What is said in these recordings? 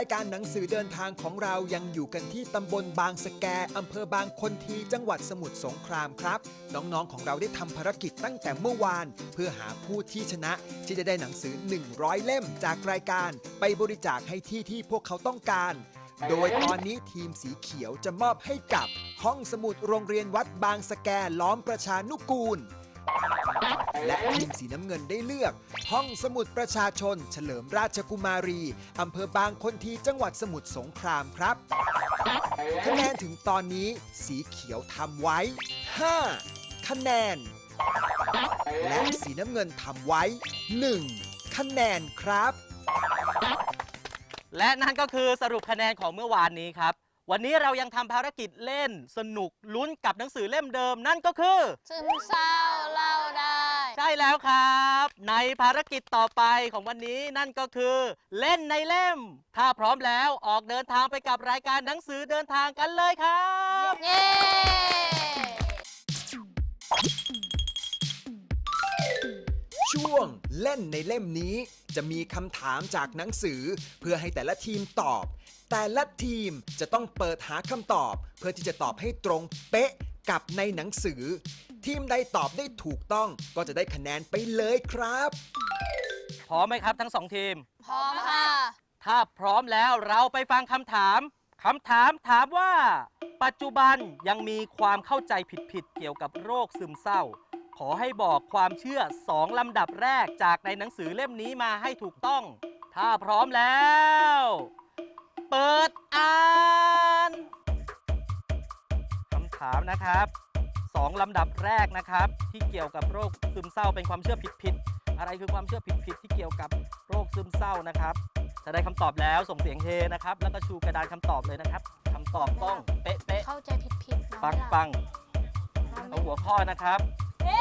ายการหนังสือเดินทางของเรายังอยู่กันที่ตำบลบางสะแกอำเภอบางคนทีจังหวัดสมุทรสงครามครับ น้องๆของเราได้ทำภารกิจตั้งแต่เมื่อวาน เพื่อหาผู้ที่ชนะ ที่จะได้หนังสือ 100 เล่มจากรายการ ไปบริจาคให้ที่ที่พวกเขาต้องการ โดยตอนนี้ทีมสีเขียวจะมอบให้กับ ห้องสมุดโรงเรียนวัดบางสะแกล้อมประชานุกูล และทีมสีน้ำเงินได้เลือก ห้องสมุดประชาชน เฉลิมราชกุมารีอำเภอบางคนทีจังหวัดสมุทรสงครามครับคะแนนถึงตอนนี้สีเขียวทำไว้ 5 คะแนน และสีน้ำเงินทำไว้ 1 คะแนนครับ และนั่นก็คือสรุปคะแนนของเมื่อวานนี้ครับ วันนี้เรายังทำภารกิจเล่นสนุกลุ้นกับหนังสือเล่มเดิมนั่นก็คือ ซึมเศร้าเล่าได้ ใช่แล้วครับ ในภารกิจต่อไปของวันนี้นั่นก็คือ เล่นในเล่ม ถ้าพร้อมแล้วออกเดินทางไปกับรายการหนังสือเดินทางกันเลยครับ เย้ ช่วงเล่นในเล่มนี้จะมีคำถามจากหนังสือ เพื่อให้แต่ละทีมตอบ แต่ละทีมจะต้องเปิดหาคำตอบ เพื่อที่จะตอบให้ตรงเป๊ะกับในหนังสือ ทีมใดตอบได้ถูกต้องก็จะได้คะแนนไปเลยครับ พร้อมไหมครับทั้งสองทีม พร้อมค่ะ ถ้าพร้อมแล้วเราไปฟังคำถามคำถามถามว่า ปัจจุบันยังมีความเข้าใจผิดๆเกี่ยวกับโรคซึมเศร้า ขอให้บอกความเชื่อสองลำดับแรกจากในหนังสือเล่มนี้มาให้ถูกต้อง ถ้าพร้อมแล้ว เปิดอ่านคำถามนะครับสองลำดับแรกนะครับ ที่เกี่ยวกับโรคซึมเศร้าเป็นความเชื่อผิดๆอะไรคือความเชื่อผิดๆที่เกี่ยวกับโรคซึมเศร้านะครับถ้าได้คำตอบแล้วส่งเสียงเฮนะครับ แล้วก็ชูกระดานคำตอบเลยนะครับคำตอบต้องเป๊ะเป๊ะเข้าใจผิดผิดๆปังปังเอาหัวข้อนะครับเย้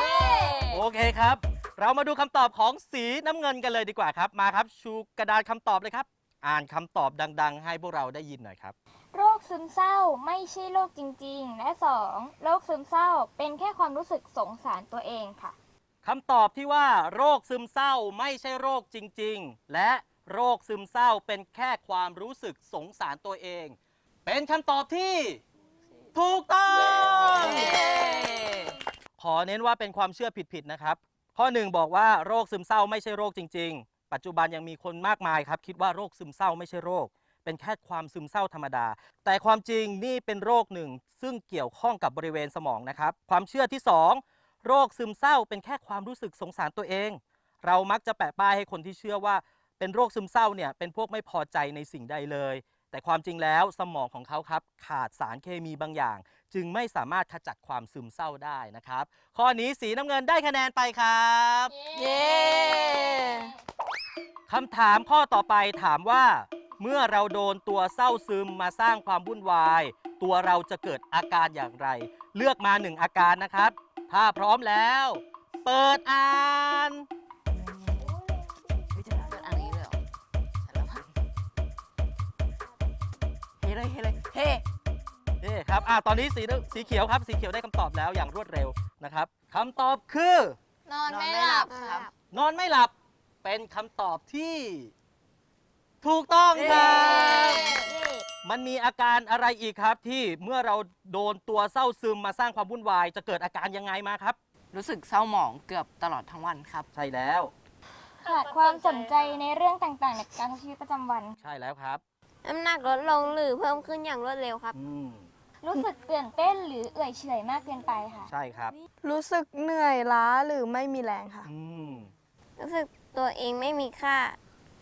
โอเคครับ เรามาดูคำตอบของสีน้ำเงินกันเลยดีกว่าครับ มาครับ ชูกระดานคำตอบเลยครับ อ่านคำตอบดัง ๆ ให้พวกเราได้ยินหน่อยครับ โรคซึมเศร้าไม่ใช่โรคจริง ๆ และ 2. โรคซึมเศร้าเป็นแค่ความรู้สึกสงสารตัวเองค่ะ คำตอบที่ว่า โรคซึมเศร้าไม่ใช่โรคจริง ๆ และโรคซึมเศร้าเป็นแค่ความรู้สึกสงสารตัวเอง เป็นคำตอบที่ ถูกต้อง ขอเน้นว่าเป็นความเชื่อผิดๆนะครับ ข้อหนึ่งบอกว่าโรคซึมเศร้าไม่ใช่โรคจริงๆ ปัจจุบันยังมีคนมากมายครับคิดว่าโรคซึมเศร้าไม่ใช่โรค เป็นแค่ความซึมเศร้าธรรมดา แต่ความจริงนี่เป็นโรคหนึ่ง ซึ่งเกี่ยวข้องกับบริเวณสมองนะครับ ความเชื่อที่สองโรคซึมเศร้าเป็นแค่ความรู้สึกสงสารตัวเอง เรามักจะแปะป้ายให้คนที่เชื่อว่า เป็นโรคซึมเศร้าเนี่ยเป็นพวกไม่พอใจในสิ่งใดเลย แต่ความจริงแล้วสมองของเขาครับขาดสารเคมีบางอย่าง จึงไม่สามารถขจัดความซึมเศร้าได้นะครับ ข้อนี้สีน้ำเงินได้คะแนนไปครับเย้คำถามข้อต่อไปถามว่า เมื่อเราโดนตัวเศร้าซึมมาสร้างความวุ่นวาย ตัวเราจะเกิดอาการอย่างไร เลือกมาหนึ่งอาการนะครับ ถ้าพร้อมแล้ว เปิดอ่าน เฮ้เลยเฮ้เลยเฮ้นี่ครับอะตอนนี้สีสีเขียวครับ สีเขียวได้คำตอบแล้วอย่างรวดเร็วนะครับคำตอบคือ นอนไม่หลับครับ นอนไม่หลับเป็นคำตอบที่ ถูกต้องครับ มันมีอาการอะไรอีกครับที่เมื่อเราโดนตัวเศร้าซึมมาสร้างความวุ่นวาย จะเกิดอาการยังไงมาครับ รู้สึกเศร้าหมองเกือบตลอดทั้งวันครับ ใช่แล้ว ขาดความสนใจในเรื่องต่างๆในการใช้ชีวิตประจำวัน ใช่แล้วครับ น้ำหนักลดลงหรือเพิ่มขึ้นอย่างรวดเร็วครับ อืมรู้สึกตื่นเต้นหรือเอื่อยเฉอยมากเกินไปค่ะ ใช่ครับรู้สึกเหนื่อยล้าหรือไม่มีแรงค่ะ อืมรู้สึกตัวเองไม่มีค่า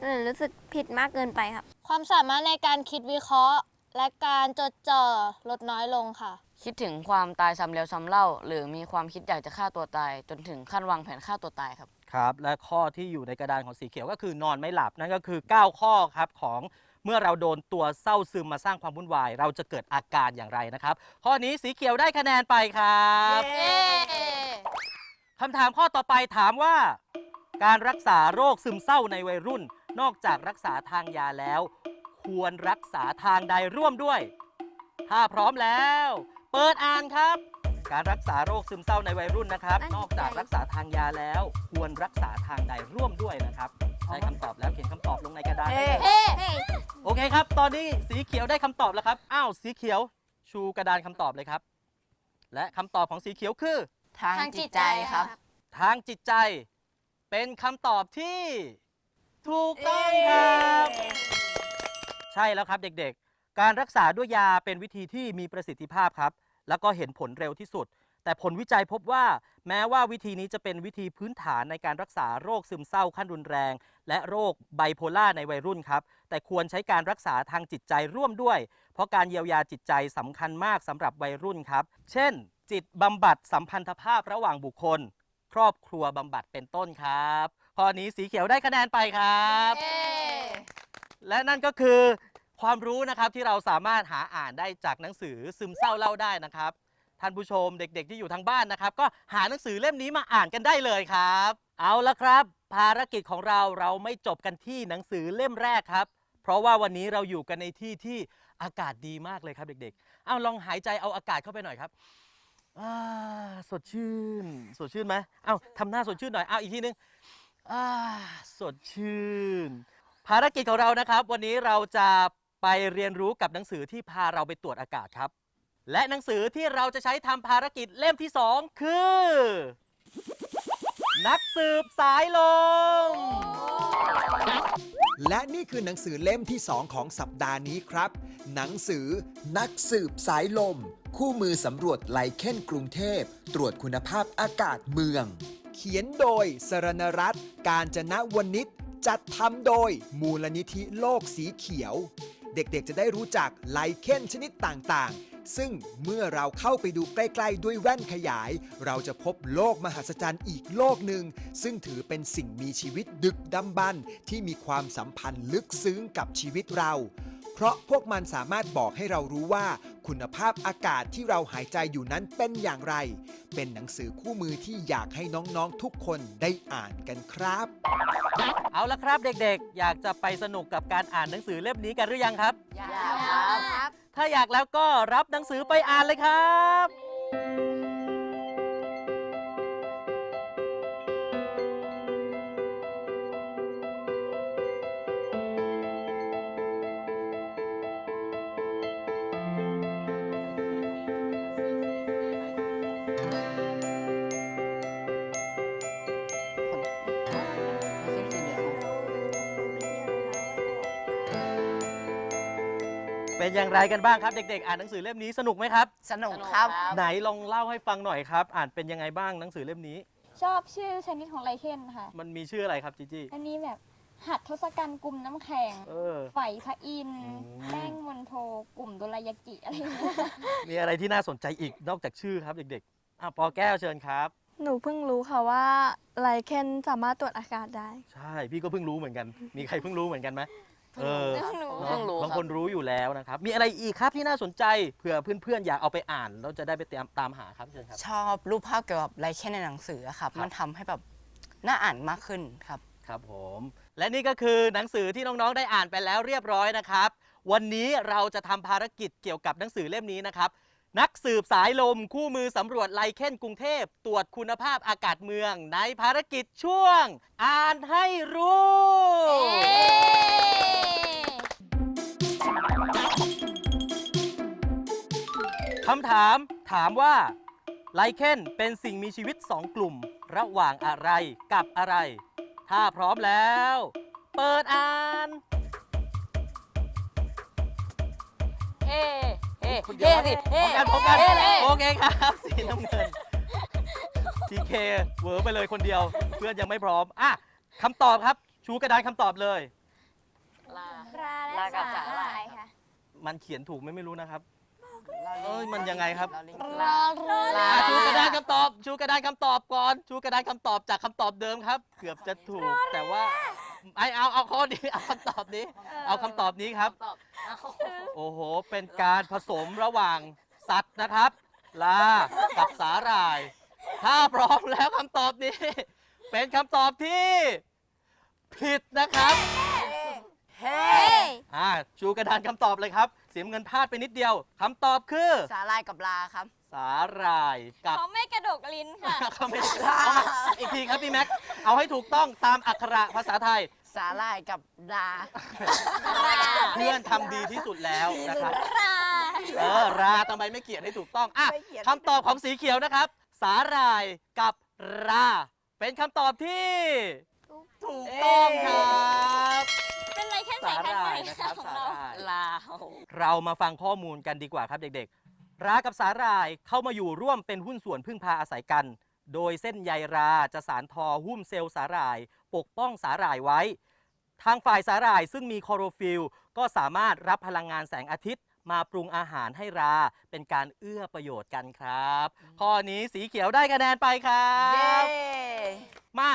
หรือรู้สึกผิดมากเกินไปครับ ความสามารถในการคิดวิเคราะห์ และการจดจ่อลดน้อยลงค่ะ คิดถึงความตายซ้ำแล้วซ้ำเล่า หรือมีความคิดอยากจะฆ่าตัวตาย จนถึงขั้นวางแผนฆ่าตัวตายครับ ครับ และข้อที่อยู่ในกระดานของสีเขียวก็คือนอนไม่หลับนั่นก็คือ 9 ข้อครับของ เมื่อเราโดนตัวเศร้าซึมมาสร้างความวุ่นวาย เราจะเกิดอาการอย่างไรนะครับ ข้อนี้สีเขียวได้คะแนนไปครับเย้คำถามข้อต่อไปถามว่า การรักษาโรคซึมเศร้าในวัยรุ่น นอกจากรักษาทางยาแล้ว ควรรักษาทางใดร่วมด้วย ถ้าพร้อมแล้ว เปิดอ่านครับ การรักษาโรคซึมเศร้าในวัยรุ่นนะครับตั้งใจนอกจากรักษาทางยาแล้ว ควรรักษาทางใดร่วมด้วยนะครับ ได้คำตอบแล้วเขียนคำตอบลงในกระดาษได้เลยเฮ้เฮ้โอเคครับ ตอนนี้สีเขียวได้คำตอบแล้วครับ อ้าว สีเขียวชูกระดานคำตอบเลยครับ และคำตอบของสีเขียวคือ ทางจิตใจครับ ทางจิตใจ เป็นคำตอบที่ ถูกต้องครับ ใช่แล้วครับเด็กๆ การรักษาด้วยยาเป็นวิธีที่มีประสิทธิภาพครับ แล้วก็เห็นผลเร็วที่สุด แต่ผลวิจัยพบว่าแม้ว่าวิธีนี้จะเป็นวิธีพื้นฐานในการรักษาโรคซึมเศร้าขั้นรุนแรง และโรคไบโพล่าในวัยรุ่นครับ แต่ควรใช้การรักษาทางจิตใจร่วมด้วย เพราะการเยียวยาจิตใจสำคัญมากสำหรับวัยรุ่นครับ เช่น จิตบำบัดสัมพันธภาพระหว่างบุคคล ครอบครัวบำบัดเป็นต้นครับข้อนี้สีเขียวได้คะแนนไปครับ และนั่นก็คือความรู้นะครับที่เราสามารถหาอ่านได้จากหนังสือซึมเศร้าเล่าได้นะครับ ท่านผู้ชมเด็กๆที่อยู่ทางบ้านนะครับ ก็หาหนังสือเล่มนี้มาอ่านกันได้เลยครับ เอาละครับ ภารกิจของเราเราไม่จบกันที่หนังสือเล่มแรกครับ เพราะว่าวันนี้เราอยู่กันในที่ที่อากาศดีมากเลยครับเด็กๆ เอาลองหายใจเอาอากาศเข้าไปหน่อยครับอ่าสดชื่น สดชื่นไหมเอาทำหน้าสดชื่นหน่อยเอาอีกทีนึงอ่าสดชื่น ภารกิจของเรานะครับ วันนี้เราจะไปเรียนรู้กับหนังสือที่พาเราไปตรวจอากาศครับ และหนังสือที่เราจะใช้ทำภารกิจเล่มที่ 2 คือ นักสืบสายลม และนี่คือหนังสือเล่มที่ 2 ของสัปดาห์นี้ครับ หนังสือ นักสืบสายลม คู่มือสำรวจไลเคนกรุงเทพ ตรวจคุณภาพอากาศเมือง เขียนโดยสรณรัตน์การจนะวนิชจัดทำโดยมูลนิธิโลกสีเขียว เด็กๆจะได้รู้จักไลเคนชนิดต่างๆ ซึ่งเมื่อเราเข้าไปดูใกล้ ๆ ด้วยแว่นขยาย เราจะพบโลกมหัศจรรย์อีกโลกหนึ่ง ซึ่งถือเป็นสิ่งมีชีวิตดึกดำบรรพ์ที่มีความสัมพันธ์ลึกซึ้งกับชีวิตเรา เพราะพวกมันสามารถบอกให้เรารู้ว่าคุณภาพอากาศที่เราหายใจอยู่นั้นเป็นอย่างไร เป็นหนังสือคู่มือที่อยากให้น้องๆทุกคนได้อ่านกันครับ เอาละครับเด็กๆ อยากจะไปสนุกกับการอ่านหนังสือเล่มนี้กันหรือยังครับ อยากครับ ถ้าอยากแล้วก็รับหนังสือไปอ่านเลยครับ อย่างไรกันบ้างครับเด็กๆ อ่านหนังสือเล่มนี้สนุกไหมครับ สนุกครับ ไหนลองเล่าให้ฟังหน่อยครับ อ่านเป็นยังไงบ้างหนังสือเล่มนี้ ชอบชื่อชนิดของไลเคนค่ะ มันมีชื่ออะไรครับจีจี้อันนี้แบบหัดทศกัณฐ์กลุ่มน้ำแข็งเออ ไฝพระอินทร์อืม แป้งมณโทกลุ่มโดรายากิอะไรอย่างเงี้ยมีอะไรที่น่าสนใจอีกนอกจากชื่อครับเด็กๆอะปอแก้วเชิญครับ หนูเพิ่งรู้ค่ะว่าไลเคนสามารถตรวจอากาศได้ ใช่ พี่ก็เพิ่งรู้เหมือนกัน มีใครเพิ่งรู้เหมือนกันไหม เออเพิ่งรู้เนอะเพิ่งรู้บางคครับนรู้อยู่แล้วนะครับ มีอะไรอีกครับที่น่าสนใจเผื่อเพื่อนๆอยากเอาไปอ่านแล้วจะได้ไปตามตามหาครับเชิญครับ ชอบรูปภาพเกี่ยวกับไลเคนในหนังสืออะครับ ครับ มันทำให้แบบน่าอ่านมากขึ้นครับ ครับผม และนี่ก็คือหนังสือที่น้องๆได้อ่านไปแล้วเรียบร้อยนะครับ วันนี้เราจะทำภารกิจเกี่ยวกับหนังสือเล่มนี้นะครับ นักสืบสายลมคู่มือสำรวจไลเคนกรุงเทพ ตรวจคุณภาพอากาศเมือง ในภารกิจช่วง อ่านให้รู้ คำถามถามว่าไลเคนเป็นสิ่งมีชีวิต 2 กลุ่ม ระหว่างอะไรกับอะไร ถ้าพร้อมแล้ว เปิดอ่าน เฮ้เฮ้คุณเฮ้เดีสิยวเฮ้พร้อมกันพร้อมกันเฮ้เลยโอเคครับ สีน้ำเงินทีเคเวอร์ไปเลยคนเดียว เพื่อนยังไม่พร้อมอะคำตอบครับ ชูกระดานคำตอบเลย ลาปลาลาและกับสาสาหหร่าร่ายยค่ะ มันเขียนถูกไหมไม่รู้นะครับ เอ้ยมันยังไงครับลาลาอะชูกระดานคำตอบ ชูกระดานคำตอบก่อน ชูกระดานคำตอบจากคำตอบเดิมครับ เกือบจะถูกแต่ว่าไอเอาเอาข้อนี้เอาคำตอบนี้ เอาคำตอบนี้ครับ ตอบเอาโอ้โห เป็นการผสมระหว่างสัตว์นะครับ ลา กับสาหร่าย ถ้าพร้อมแล้วคำตอบนี้ เป็นคำตอบที่ ผิดนะครับ เฮ้ อ่าชูกระดานคำตอบเลยครับ สีสีน้ำเงินพลาดไปนิดเดียวคำตอบคือ สาลายกับลาครับ สาหร่ายกับเขาไม่กระดกลิ้นค่ะ เขาไม่ได้เอามาอีกทีครับพี่แม็ก เอาให้ถูกต้องตามอักขระภาษาไทย สาลายกับลาเพื่อนทำดีที่สุดแล้วนะครับเออราทำไมไม่เขียนให้ถูกต้องอะไม่เขียน คำตอบของสีเขียวนะครับ สาหร่ายกับรา เป็นคำตอบที่ ถูกต้องครับเป็นไรแค่สาสายหพันธุ์ร่าใหม่ยนะครับของสาเราหร่ายลาว เรามาฟังข้อมูลกันดีกว่าครับเด็กๆ รากับสาหร่ายเข้ามาอยู่ร่วมเป็นหุ้นส่วนพึ่งพาอาศัยกัน โดยเส้นใยราจะสารทอหุ้มเซลล์สาหร่าย ปกป้องสาหร่ายไว้ ทางฝ่ายสาหร่ายซึ่งมีคลอโรฟิลล์ก็สามารถรับพลังงานแสงอาทิตย์ มาปรุงอาหารให้ราเป็นการเอื้อประโยชน์กันครับ ข้อนี้สีเขียวได้คะแนนไปครัเย้บมา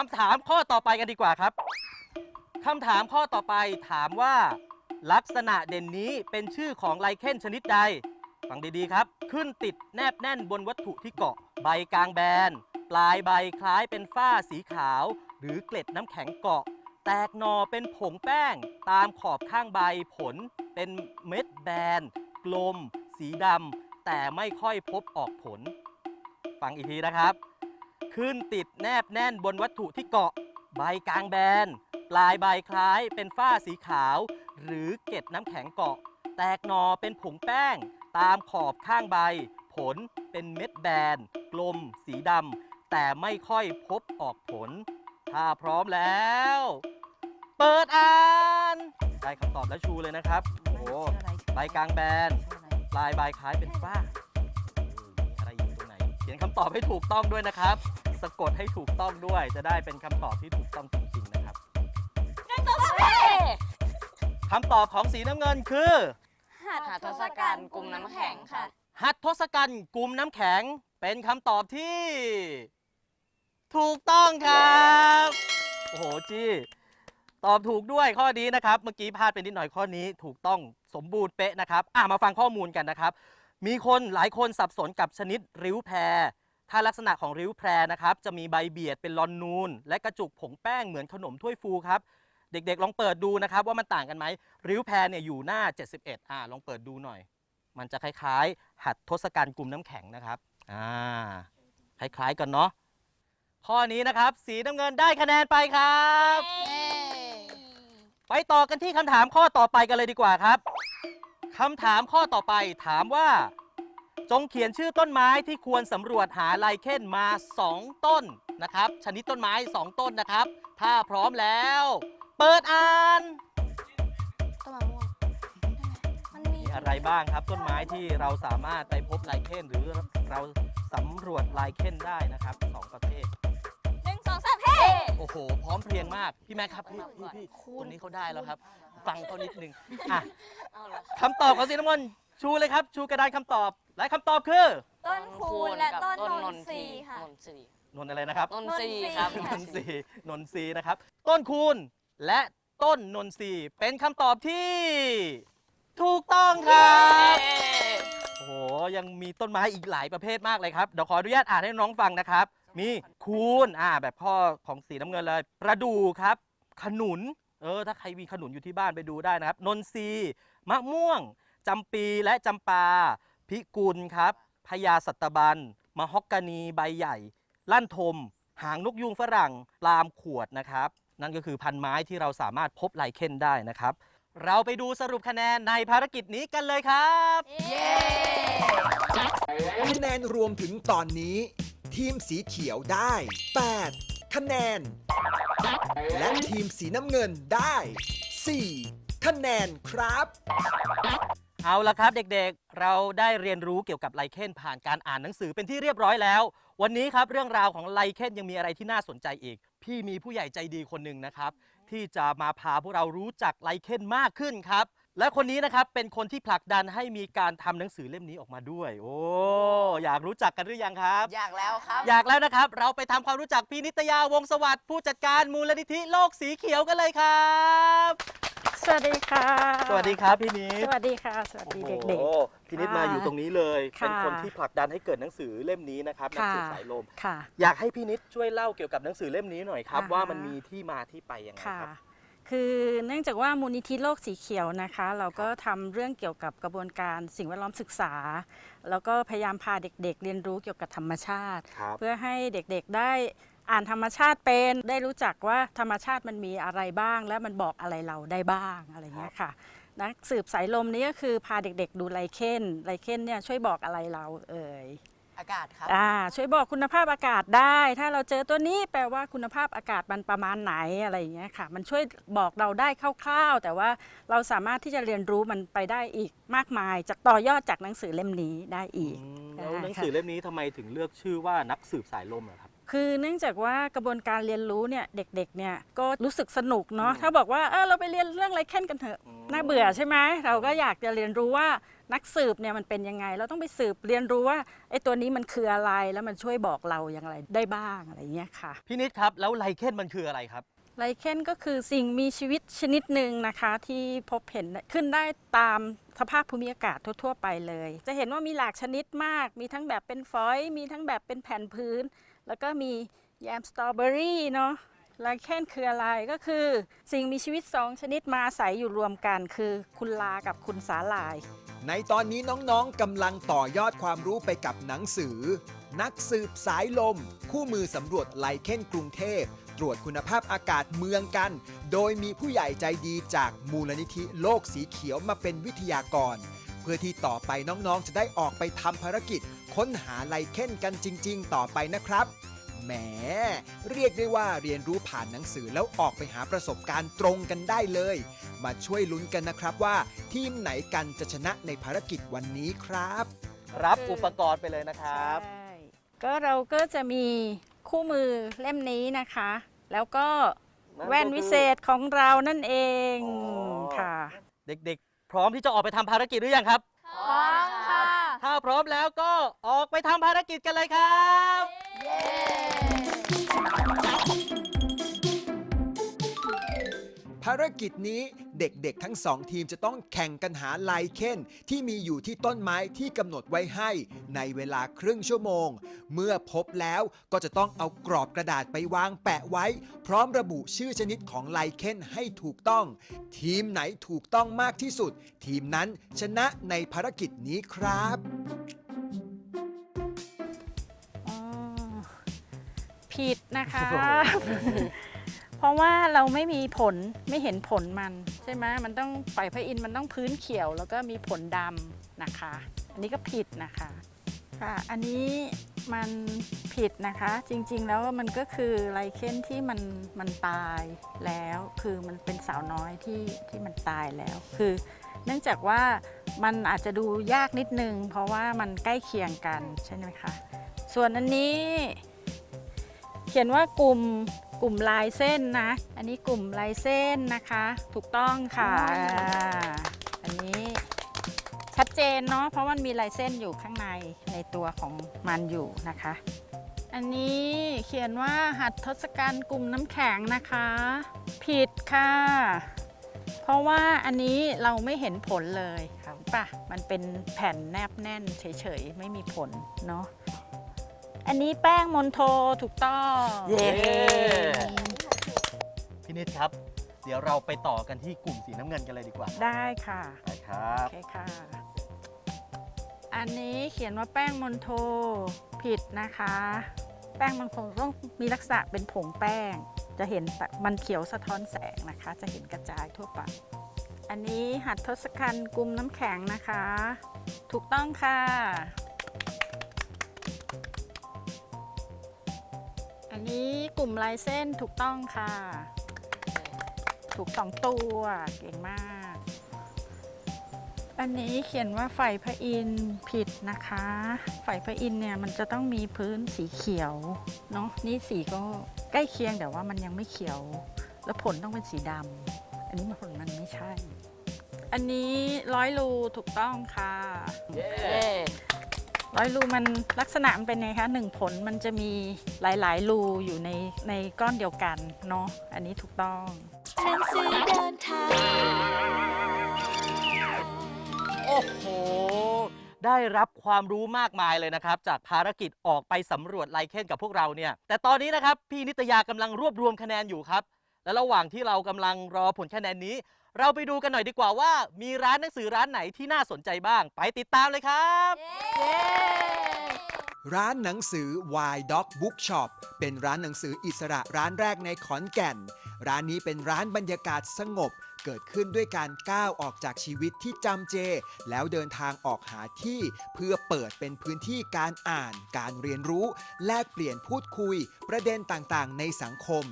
คำถามข้อต่อไปกันดีกว่าครับคำถามข้อต่อไปถามว่า ลักษณะเด่นนี้เป็นชื่อของไลเคนชนิดใด ฟังดีๆครับ ขึ้นติดแนบแน่นบนวัตถุที่เกาะ ใบกลางแบน ปลายใบคล้ายเป็นฝ้าสีขาว หรือเกล็ดน้ำแข็งเกาะ แตกหนอเป็นผงแป้ง ตามขอบข้างใบผล เป็นเม็ดแบน กลม สีดำแต่ไม่ค่อยพบออกผล ฟังอีกทีนะครับ ขึ้นติดแนบแน่นบนวัตถุที่เกาะ ใบกลางแบน ปลายใบคล้ายเป็นฝ้าสีขาว หรือเกล็ดน้ำแข็งเกาะ แตกหนอเป็นผงแป้ง ตามขอบข้างใบ ผลเป็นเม็ดแบน กลม สีดำแต่ไม่ค่อยพบออกผล ถ้าพร้อมแล้ว เปิดอ่าน ได้คำตอบแล้วชูเลยนะครับ โอ้โหใบกลางแบน ปลายใบคล้ายเป็นฝ้า ขียนคำตอบให้ถูกต้องด้วยนะครับ สะกดให้ถูกต้องด้วย จะได้เป็นคำตอบที่ถูกต้องจริงๆนะครับคำตอบของสีน้ำเงินคือหาทศกัณฐ์กลุ่มน้ำแข็งค่ะ หัตทศกัณฐ์กลุ่มน้ำแข็ง เป็นคำตอบที่ ถูกต้องครับโอ้โหจี้ตอบถูกด้วยข้อนี้นะครับ เมื่อกี้พลาดไปนิดหน่อยข้อนี้ถูกต้องสมบูรณ์เป๊ะนะครับ อะมาฟังข้อมูลกันนะครับ มีคนหลายคนสับสนกับชนิดริ้วแพร ถ้าลักษณะของริ้วแพรนะครับ จะมีใบเบียดเป็นลอนนูน และกระจุกผงแป้งเหมือนขนมถ้วยฟูครับ เด็กๆ ลองเปิดดูนะครับ ว่ามันต่างกันไหมริ้วแพรเนี่ยอยู่หน้า 71 อ่าลองเปิดดูหน่อย มันจะคล้ายๆ หัดทศกัณฐ์กลุ่มน้ำแข็งนะครับอ่าคล้ายๆกันเนาะข้อนี้นะครับ สีน้ำเงินได้คะแนนไปครับ ไปต่อกันที่คำถามข้อต่อไปกันเลยดีกว่าครับ คำถามข้อต่อไปถามว่า จงเขียนชื่อต้นไม้ที่ควรสำรวจหาไลเคนมา 2 ต้นนะครับ ชนิดต้นไม้ 2 ต้นนะครับ ถ้าพร้อมแล้ว เปิดอ่าน ต้นมะม่วงมันมีมีอะไรบ้างครับ ต้นไม้ที่เราสามารถไปพบไลเคนหรือเราสำรวจไลเคนได้นะครับสองประเภทหนึ่งสองสามเฮ้ โอ้โห พร้อมเพรียงมาก พี่แม่ครับพี่พี่พี่คนนี้เขาได้แล้วครับ ฟังเขานิดนึงอะเอาละคำตอบของสีน้ำเงินชูเลยครับ ชูกระดานคำตอบ และคำตอบคือต้นคูณและกับต้นต้นนนนนททรีรีค่ะ นนทรีนนอะไรนะครับ นนทรีนนทรีครับ นนทรีนนทรีนะครับ ต้นคูณและต้นนนทรีเป็นคำตอบที่ ถูกต้องครับ โอ้โห ยังมีต้นไม้อีกหลายประเภทมากเลยครับ เดี๋ยวขออนุญาตอ่านให้น้องฟังนะครับ มีคูณอ่าแบบพ่อของสีน้ำเงินเลย ประดู่ครับ ขนุน เออถ้าใครมีขนุนอยู่ที่บ้านไปดูได้นะครับ นนทรีมะม่วงจำปีและจำปาพิกุลครับพญาสัตบันมะฮอกกานีใบใหญ่ ลั่นทม หางนกยูงฝรั่งปลามขวดนะครับ นั่นก็คือพันไม้ที่เราสามารถพบไลเคนได้นะครับ เราไปดูสรุปคะแนนในภารกิจนี้กันเลยครับคะแนนรวมถึงตอนนี้ ทีมสีเขียวได้ 8 คะแนน และทีมสีน้ำเงินได้ 4 คะแนนครับ เอาละครับเด็กๆ เราได้เรียนรู้เกี่ยวกับไลเคนผ่านการอ่านหนังสือเป็นที่เรียบร้อยแล้ว วันนี้ครับเรื่องราวของไลเคนยังมีอะไรที่น่าสนใจอีก พี่มีผู้ใหญ่ใจดีคนหนึ่งนะครับ ที่จะมาพาพวกเรารู้จักไลเคนมากขึ้นครับ และคนนี้นะครับเป็นคนที่ผลักดันให้มีการทำหนังสือเล่มนี้ออกมาด้วย โอ้อยากรู้จักกันหรือยังครับ อยากแล้วครับ อยากแล้วนะครับ เราไปทำความรู้จักพี่นิตยาวงศ์สวัสดิ์ผู้จัดการมูลนิธิโลกสีเขียวกันเลยครับ สวัสดีค่ะ สวัสดีครับพี่นิดสวัสดีค่ะ สวัสดีเด็ก โอ้โหพี่นิดมาอยู่ตรงนี้เลย ค่ะเป็นคนที่ผลักดันให้เกิดหนังสือเล่มนี้นะครับหนังสือค่ะ สายลม ๆ ค่ะ อยากให้พี่นิดช่วยเล่าเกี่ยวกับหนังสือเล่มนี้หน่อยครับ อ่าฮะ ว่ามันมีที่มาที่ไปยังไงค่ะ ครับ คือเนื่องจากว่ามูลนิธิโลกสีเขียวนะคะ เราก็ทำเรื่องเกี่ยวกับกระบวนการสิ่งแวดล้อมศึกษา แล้วก็พยายามพาเด็กๆ เรียนรู้เกี่ยวกับธรรมชาติ ครับ เพื่อให้เด็กๆได้อ่านธรรมชาติเป็น ได้รู้จักว่าธรรมชาติมันมีอะไรบ้าง และมันบอกอะไรเราได้บ้างอะไรเงี้ยค่ะนักสืบสายลมนี้ก็คือพาเด็กๆดูไลเคนไลเคนเนี่ยช่วยบอกอะไรเราเอ่ย อากาศครับ อ่าช่วยบอกคุณภาพอากาศได้ ถ้าเราเจอตัวนี้แปลว่าคุณภาพอากาศมันประมาณไหนอะไรอย่างเงี้ยค่ะ มันช่วยบอกเราได้คร่าวๆ แต่ว่าเราสามารถที่จะเรียนรู้มันไปได้อีกมากมายจากต่อยอดจากหนังสือเล่มนี้ได้อีก อืมแล้วได้หนังค่ะสือเล่มนี้ทำไมถึงเลือกชื่อว่านักสืบสายลมอะครับ คือเนื่องจากว่ากระบวนการเรียนรู้เนี่ยเด็กๆเนี่ยก็รู้สึกสนุกเนาะอืมถ้าบอกว่าเออเราไปเรียนเรื่องไรเค้นกันเถอะอืม น่าเบื่อใช่ไหมเราก็อยากจะเรียนรู้ว่า นักสืบเนี่ยมันเป็นยังไง เราต้องไปสืบเรียนรู้ว่าไอ้ตัวนี้มันคืออะไรแล้วมันช่วยบอกเราอย่างไรได้บ้างอะไรเงี้ยค่ะ พี่นิดครับ แล้วไลเคนมันคืออะไรครับ ไลเคนก็คือสิ่งมีชีวิตชนิดหนึ่งนะคะที่พบเห็นขึ้นได้ตามสภาพภูมิอากาศทั่ว ๆ ไปเลย จะเห็นว่ามีหลากชนิดมาก มีทั้งแบบเป็นฝอย มีทั้งแบบเป็นแผ่นพื้น แล้วก็มีแยมสตรอเบอรี่เนาะ ไลเคนคืออะไรก็คือ สิ่งมีชีวิตสองชนิดมาอาศัยอยู่รวมกัน คือคุณลากับคุณสาหร่าย ในตอนนี้น้องๆกำลังต่อยอดความรู้ไปกับหนังสือ นักสืบสายลม คู่มือสำรวจไลเคนกรุงเทพ ตรวจคุณภาพอากาศเมืองกัน โดยมีผู้ใหญ่ใจดีจากมูลนิธิโลกสีเขียวมาเป็นวิทยากร เพื่อที่ต่อไปน้องๆจะได้ออกไปทำภารกิจ ค้นหาไลเคนกันจริง ๆ ต่อไปนะครับ แหมเรียกได้ว่าเรียนรู้ผ่านหนังสือแล้วออกไปหาประสบการณ์ตรงกันได้เลย มาช่วยลุ้นกันนะครับว่า ทีมไหนกันจะชนะในภารกิจวันนี้ครับ รับอุปกรณ์ไปเลยนะครับ ใช่ก็เราก็จะมีคู่มือเล่มนี้นะคะ แล้วก็นั่นก็คือแว่นวิเศษของเรานั่นเองอ๋อ ค่ะ เด็กๆ พร้อมที่จะออกไปทำภารกิจหรือยังครับ พร้อมค่ะ ถ้าพร้อมแล้วก็ออกไปทำภารกิจกันเลยครับ ภารกิจนี้เด็กๆทั้งสองทีมจะต้องแข่งกันหาไลเคนที่มีอยู่ที่ต้นไม้ที่กำหนดไว้ให้ ในเวลาครึ่งชั่วโมง เมื่อพบแล้วก็จะต้องเอากรอบกระดาษไปวางแปะไว้ พร้อมระบุชื่อชนิดของไลเคนให้ถูกต้อง ทีมไหนถูกต้องมากที่สุด ทีมนั้นชนะในภารกิจนี้ครับ ผิดนะคะ เพราะว่าเราไม่มีผลไม่เห็นผลมันใช่ไหมมันต้องปล่อยพระอินทร์มันต้องพื้นเขียว แล้วก็มีผลดำนะคะ อันนี้ก็ผิดนะคะค่ะอันนี้มันผิดนะคะ จริงๆแล้วมันก็คือไลเคนที่มันมันตายแล้ว คือมันเป็นสาวน้อยที่ที่มันตายแล้ว คือ เนื่องจากว่ามันอาจจะดูยากนิดนึง เพราะว่ามันใกล้เคียงกันใช่ไหมคะ ส่วนอันนี้ เขียนว่ากลุ่มกลุ่มลายเส้นนะ อันนี้กลุ่มลายเส้นนะคะ ถูกต้องค่ะอ่าอันนี้ชัดเจนเนาะ เพราะมันมีลายเส้นอยู่ข้างในในตัวของมันอยู่นะคะ อันนี้เขียนว่าหัตถศกัณฐ์กลุ่มน้ำแข็งนะคะ ผิดค่ะ เพราะว่าอันนี้เราไม่เห็นผลเลยค่ะป่ะ มันเป็นแผ่นแนบแน่นเฉยๆ ไม่มีผลเนาะ อันนี้แป้งมอนโทถูกต้อง เย้พี่นิดครับ เดี๋ยวเราไปต่อกันที่กลุ่มสีน้ำเงินกันเลยดีกว่าได้ค่ะ ไปครัโอบ เคค่ะ อันนี้เขียนว่าแป้งมอนโทผิดนะคะ แป้งมันคงต้องมีลักษณะเป็นผงแป้ง จะเห็นแบบมันเขียวสะท้อนแสงนะคะ จะเห็นกระจายทั่วไป อันนี้หัดทศกัณฐ์กลุ่มน้ำแข็งนะคะ ถูกต้องค่ะ อันนี้กลุ่มลายเส้นถูกต้องค่ะ ถูกสองตัวเก่งมาก อันนี้เขียนว่าไฟพระอินทร์ผิดนะคะไฟพระอินทร์เนี่ยมันจะต้องมีพื้นสีเขียวเนาะนี่สีก็ใกล้เคียงแต่ว่ามันยังไม่เขียว แล้วผลต้องเป็นสีดำอันนี้ผลมันไม่ใช่ อันนี้ร้อยรูถูกต้องค่ะเย้เย้ ร้อยรูมันลักษณะมันเป็นไงคะหนึ่งผลมันจะมีหลายๆ รูอยู่ในในก้อนเดียวกันเนาะอันนี้ถูกต้องโอ้โห ได้รับความรู้มากมายเลยนะครับ จากภารกิจออกไปสำรวจไลเคนกับพวกเราเนี่ย แต่ตอนนี้นะครับ พี่นิตยากำลังรวบรวมคะแนนอยู่ครับ และระหว่างที่เรากำลังรอผลคะแนนนี้ เราไปดูกันหน่อยดีกว่าว่า มีร้านหนังสือร้านไหนที่น่าสนใจบ้าง ไปติดตามเลยครับ ร้านหนังสือ Y Dog Bookshop เป็นร้านหนังสืออิสระร้านแรกในขอนแก่น ร้านนี้เป็นร้านบรรยากาศสงบ เกิดขึ้นด้วยการก้าวออกจากชีวิตที่จำเจ แล้วเดินทางออกหาที่เพื่อเปิดเป็นพื้นที่การอ่าน การเรียนรู้ แลกเปลี่ยนพูดคุย ประเด็นต่างๆ ในสังคม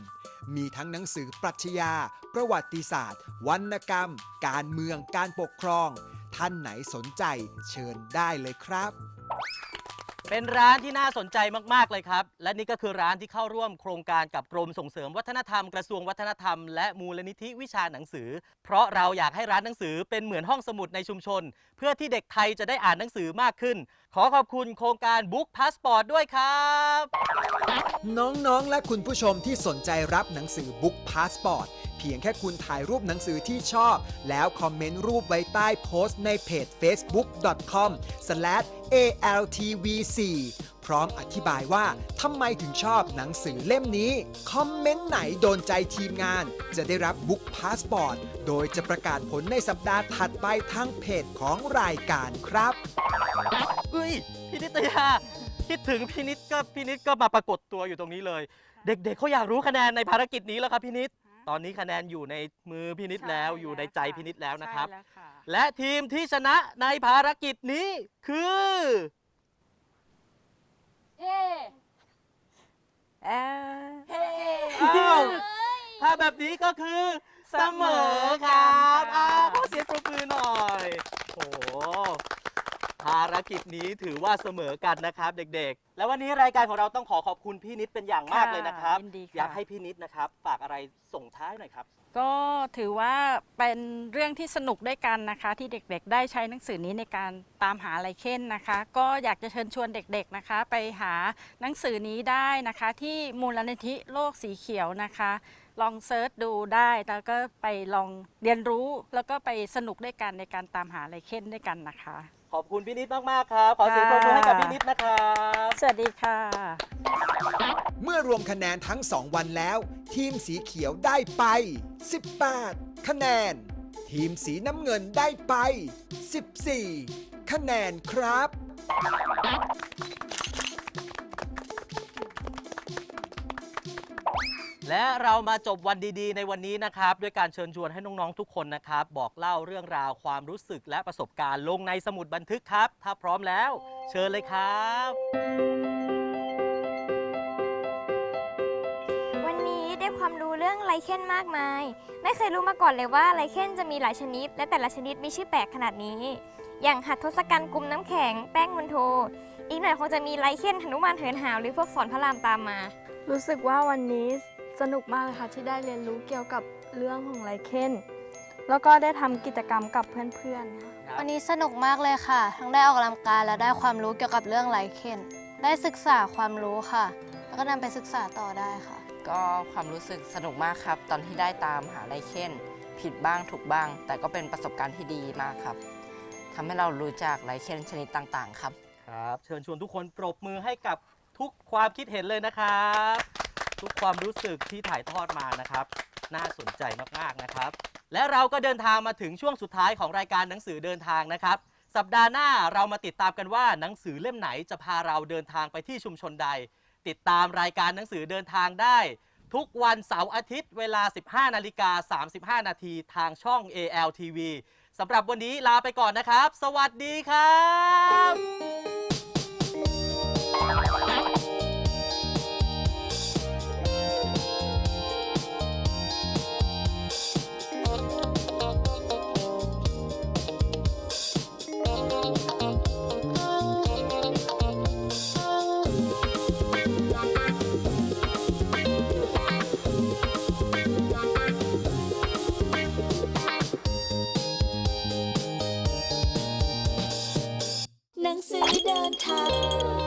มีทั้งหนังสือปรัชญา ประวัติศาสตร์ วรรณกรรม การเมือง การปกครอง ท่านไหนสนใจเชิญได้เลยครับ เป็นร้านที่น่าสนใจมากๆเลยครับ และนี่ก็คือร้านที่เข้าร่วมโครงการกับกรมส่งเสริมวัฒนธรรมกระทรวงวัฒนธรรมและมูลนิธิวิชาหนังสือ เพราะเราอยากให้ร้านหนังสือเป็นเหมือนห้องสมุดในชุมชน เพื่อที่เด็กไทยจะได้อ่านหนังสือมากขึ้น ขอขอบคุณโครงการ Book Passport ด้วยครับ น้องๆ และคุณผู้ชมที่สนใจรับหนังสือ Book Passport พียงแค่คุณถ่ายรูปหนังสือที่ชอบ แล้วคอมเมนต์รูปไว้ใต้โพสต์ในเพจ facebook.com/altv4 พร้อมอธิบายว่าทำไมถึงชอบหนังสือเล่มนี้ คอมเมนต์ไหนโดนใจทีมงาน จะได้รับ Book Passport โดยจะประกาศผลในสัปดาห์ถัดไปทางเพจของรายการครับเฮ้ยพี่นิตยาคิดถึงพี่นิดก็พี่นิดก็มาปรากฏตัวอยู่ตรงนี้เลย เด็กๆเขาอยากรู้คะแนนในภารกิจนี้แล้วครับพี่นิด ตอนนี้คะแนนอยู่ในมือพี่นิดแล้วอยู่ในใจพี่นิดแล้วนะครับ ใช่แล้วค่ะและทีมที่ชนะในภารกิจนี้คือเย้เอ่ออ้าว ถ้าแบบนี้ก็คือเสมอครับ อ้าวขอเสียงปรบมือหน่อย โอ้โหภารกิจนี้ถือว่าเสมอกันนะครับ เด็กๆ แล้ววันนี้รายการของเราต้องขอขอบคุณพี่นิดเป็นอย่างมากเลยนะครับ ยินดีค่ะ อยากให้พี่นิดนะครับฝากอะไรส่งท้ายหน่อยครับ ก็ถือว่าเป็นเรื่องที่สนุกด้วยกันนะคะ ที่เด็กๆ ได้ใช้หนังสือนี้ในการตามหาอะไรเค้นนะคะ ก็อยากจะเชิญชวนเด็กๆนะคะ ไปหาหนังสือนี้ได้นะคะ ที่มูลนิธิโลกสีเขียวนะคะ ลองเซิร์ชดูได้แล้วก็ไปลองเรียนรู้แล้วก็ไปสนุกด้วยกันในการตามหาอะไรเค้นด้วยกันนะคะ ขอบคุณพี่นิดมากๆครับ ขอเสียงปรบมือให้กับพี่นิดนะครับ สวัสดีค่ะ เมื่อรวมคะแนนทั้ง 2 วันแล้ว ทีมสีเขียวได้ไป 18 คะแนน ทีมสีน้ำเงินได้ไป 14 คะแนนครับ และเรามาจบวันดีๆ ในวันนี้นะครับ ด้วยการเชิญชวนให้น้องๆทุกคนนะครับ บอกเล่าเรื่องราวความรู้สึกและประสบการณ์ลงในสมุดบันทึกครับ ถ้าพร้อมแล้ว เชิญเลยครับ วันนี้ได้ความรู้เรื่องไลเคนมากมาย ไม่เคยรู้มาก่อนเลยว่าไลเคนจะมีหลายชนิด และแต่ละชนิดมีชื่อแปลกขนาดนี้ อย่างหัดทศกัณฐ์กลุ่มน้ำแข็งแป้งมุนโท อีกหน่อยคงจะมีไลเคนหนุมานเหินหาวหรือพวกสอนพระรามตามมา รู้สึกว่าวันนี้ สนุกมากเลยค่ะที่ได้เรียนรู้เกี่ยวกับเรื่องของไลเคนแล้วก็ได้ทำกิจกรรมกับเพื่อนๆค่ะ วันนี้สนุกมากเลยค่ะ ทั้งได้ออกกำลังกายและได้ความรู้เกี่ยวกับเรื่องไลเคนได้ศึกษาความรู้ค่ะ แล้วก็นำไปศึกษาต่อได้ค่ะ ก็ความรู้สึกสนุกมากครับ ตอนที่ได้ตามหาไลเคนผิดบ้างถูกบ้าง แต่ก็เป็นประสบการณ์ที่ดีมากครับทำให้เรารู้จักไลเคนชนิดต่างๆ ครับ ครับ เชิญชวนทุกคนปรบมือให้กับทุกความคิดเห็นเลยนะครับ ทุกความรู้สึกที่ถ่ายทอดมานะครับ น่าสนใจมากๆนะครับ และเราก็เดินทางมาถึงช่วงสุดท้ายของรายการหนังสือเดินทางนะครับ สัปดาห์หน้าเรามาติดตามกันว่าหนังสือเล่มไหนจะพาเราเดินทางไปที่ชุมชนใด ติดตามรายการหนังสือเดินทางได้ ทุกวันเสาร์อาทิตย์เวลา 15นาฬิกา35 นาทีทางช่อง ALTV สำหรับวันนี้ลาไปก่อนนะครับ สวัสดีครับ ซื้อเดินทาง